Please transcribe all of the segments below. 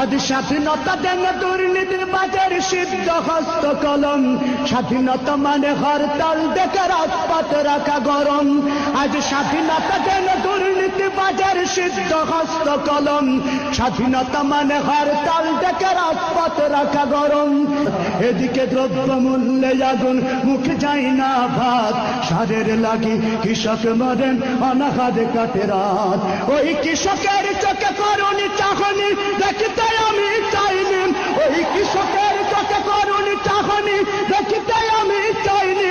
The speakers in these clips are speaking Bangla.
আজ স্বাধীনতা দেন দুর্নীতির বাজার সিদ্ধ হস্ত কলম। স্বাধীনতা মানে হরতাল দেখে রাজপাত রাখা গরম। আজ স্বাধীনতা দেন দুর্নীতি বাজার সিদ্ধ হস্ত কলম। স্বাধীনতা মানে হরতাল দেখে রাজপাত রাখা গরম। এদিকে দ্রব্য মূল্যে আগুন, মুখে যায় না ভাত। সারের লাগি কৃষক মরেন, অনাহারে কাটে রাত। ওই কৃষকের চোখে করুনি চাহনি দেখিতে আমি চাইনি ওই কৃষকের চোখে করুনি চাহনি দেখিতে আমি চাইনি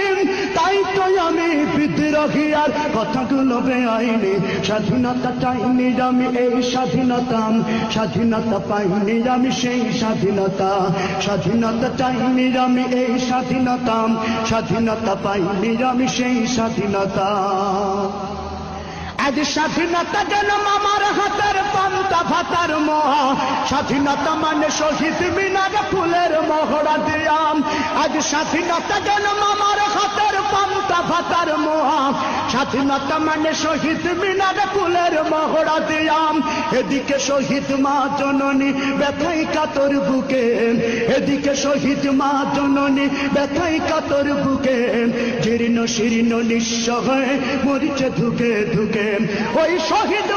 তাই আমি বিদ্রোহী আর কথাগুলো বেআইনি? স্বাধীনতা চাইনি আমি এই স্বাধীনতা। স্বাধীনতা পাইনি আমি সেই স্বাধীনতা। স্বাধীনতা চাইনি আমি এই স্বাধীনতা। স্বাধীনতা পাইনি আমি সেই স্বাধীনতা। আজ স্বাধীনতা যেন আমার হাতের পান্তা ভাতার মহা। স্বাধীনতা মানে শহীদ মিনার ফুলের মহড়া দিয়াম আজ স্বাধীনতা যেন আমার হাতের পান্তা তার স্বাধীনতা মানে শহীদ মিনার কুলের মহড়া দিয়াম। এদিকে শহীদ মা জননী ব্যথাই কাতর বুকে, এদিকে শহীদ মা জননী ব্যথাই কাতর বুকে, জীর্ণ শীর্ণ নিঃস্ব হয়ে মরিচে ধুকে ধুকে। ওই শহীদ